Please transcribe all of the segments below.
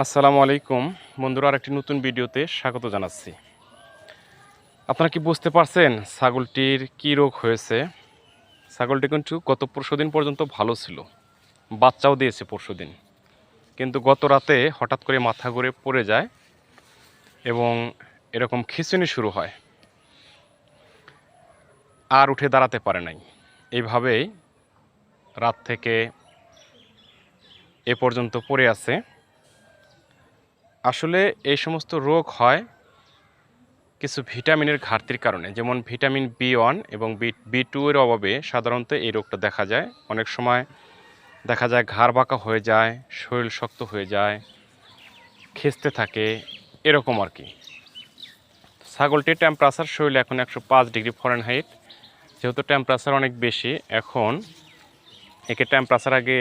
আসসালামু আলাইকুম। বন্ধুরা আর একটি নতুন ভিডিওতে স্বাগত জানাচ্ছি। আপনারা কি বুঝতে পারছেন ছাগলটির কি রোগ হয়েছে? ছাগলটি কিন্তু গত পরশু দিন পর্যন্ত ভালো ছিল। বাচ্চাও দিয়েছে পরশু দিন। কিন্তু গত রাতে হঠাৎ করে মাথা ঘুরে পড়ে যায় এবং এরকম খিঁচুনি শুরু হয়। আর উঠে দাঁড়াতে পারে নাই। এইভাবেই রাত থেকে এ পর্যন্ত পড়ে আছে। আসলে এই সমস্ত রোগ হয় কিছু ভিটামিনের ঘাটতির কারণে। যেমন ভিটামিন বি ওয়ান এবং বি বি টু এর অভাবে সাধারণত এই রোগটা দেখা যায়। অনেক সময় দেখা যায় ঘাড় বাঁকা হয়ে যায়, শরীর শক্ত হয়ে যায় খেসতে থাকে, এরকম আর কি। ছাগলটির টেম্পারেচার শরীরে এখন একশো পাঁচ ডিগ্রি ফরেনহাইট যেহেতু টেম্পারেচার অনেক বেশি, এখন একে টেম্পারেচার আগে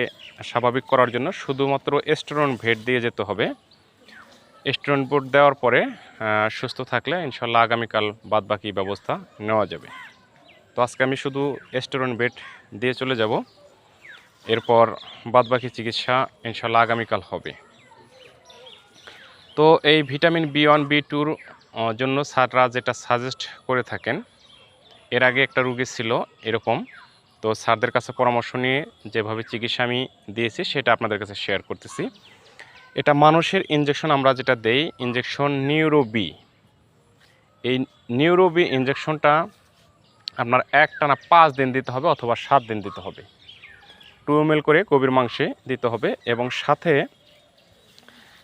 স্বাভাবিক করার জন্য শুধুমাত্র এস্টোরন ভেট দিয়ে যেতে হবে। স্টোন বোর্ড দেওয়ার পরে সুস্থ থাকলে ইনশাল্লাহ আগামীকাল বাদ বাকি ব্যবস্থা নেওয়া যাবে। তো আজকে আমি শুধু স্টোরন বেড দিয়ে চলে যাব। এরপর বাদ বাকি চিকিৎসা ইনশাল্লাহ আগামীকাল হবে। তো এই ভিটামিন বি ওয়ান, বি টুর জন্য স্যাররা যেটা সাজেস্ট করে থাকেন, এর আগে একটা রুগী ছিল এরকম। তো স্যারদের কাছে পরামর্শ নিয়ে যেভাবে চিকিৎসা আমি দিয়েছি, সেটা আপনাদের কাছে শেয়ার করতেছি। এটা মানুষের ইনজেকশন আমরা যেটা দেই ইনজেকশন নিউরোবি এই নিউরোবি ইনজেকশনটা আপনার একটানা পাঁচ দিন দিতে হবে অথবা সাত দিন দিতে হবে। টু এম করে কবির মাংসে দিতে হবে এবং সাথে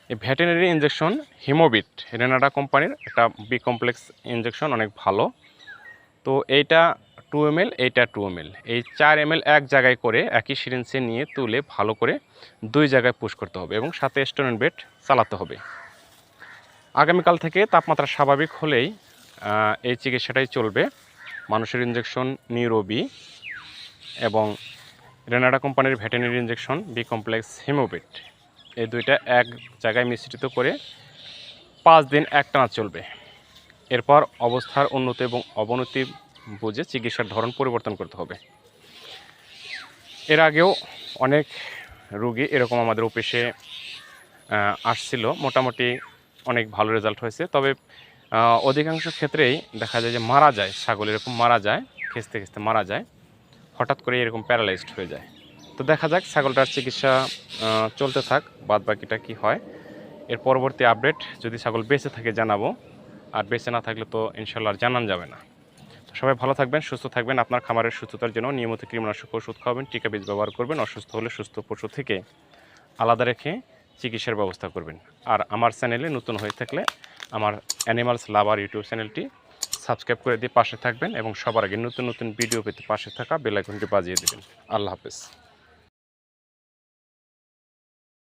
এই ভেটেনারি ইনজেকশন হিমোবিট, রেনাডা কোম্পানির একটা বি কমপ্লেক্স ইনজেকশন অনেক ভালো। তো এইটা টু এম এইটা টু এম এই চার এম এক জায়গায় করে একই সিরিঞ্জে নিয়ে তুলে ভালো করে দুই জায়গায় পুশ করতে হবে এবং সাথে স্টোরেন্ট বেড চালাতে হবে। আগামীকাল থেকে তাপমাত্রা স্বাভাবিক হলেই এই চিকিৎসাটাই চলবে। মানুষের ইঞ্জেকশন নিউরোবি এবং রেনাডা কোম্পানির ভেটেনারি ইঞ্জেকশন বি কমপ্লেক্স হিমোবিট এই দুইটা এক জায়গায় মিশ্রিত করে পাঁচ দিন একটানা চলবে। এরপর অবস্থার উন্নতি এবং অবনতি বুঝে চিকিৎসার ধরন পরিবর্তন করতে হবে। এর আগেও অনেক রুগী এরকম আমাদের অফিসে আসছিল। মোটামুটি অনেক ভালো রেজাল্ট হয়েছে। তবে অধিকাংশ ক্ষেত্রেই দেখা যায় যে মারা যায়। ছাগল এরকম মারা যায়, খেসতে খেসতে মারা যায়, হঠাৎ করে এরকম প্যারালাইজড হয়ে যায়। তো দেখা যাক ছাগলটার চিকিৎসা চলতে থাক বাদ বাকিটা কী হয়। এর পরবর্তী আপডেট যদি ছাগল বেঁচে থাকে জানাব। আর বেঁচে না থাকলে তো ইনশাল্লাহ জানান যাবে না। সবাই ভালো থাকবেন, সুস্থ থাকবেন। আপনার খামারের সুস্থতার জন্য নিয়মিত কীটনাশক ওষুধ খাওয়াবেন, টিকা বীজ ব্যবহার করবেন, অসুস্থ হলে সুস্থ পশু থেকে আলাদা রেখে চিকিৎসার ব্যবস্থা করবেন। আর আমার চ্যানেলে নতুন হয়ে থাকলে আমার অ্যানিমালস লাভার ইউটিউব চ্যানেলটি সাবস্ক্রাইব করে দিয়ে পাশে থাকবেন এবং সবার আগে নতুন নতুন ভিডিও পেতে পাশে থাকা বেলাইকনটি বাজিয়ে দেবেন। আল্লাহ হাফেজ।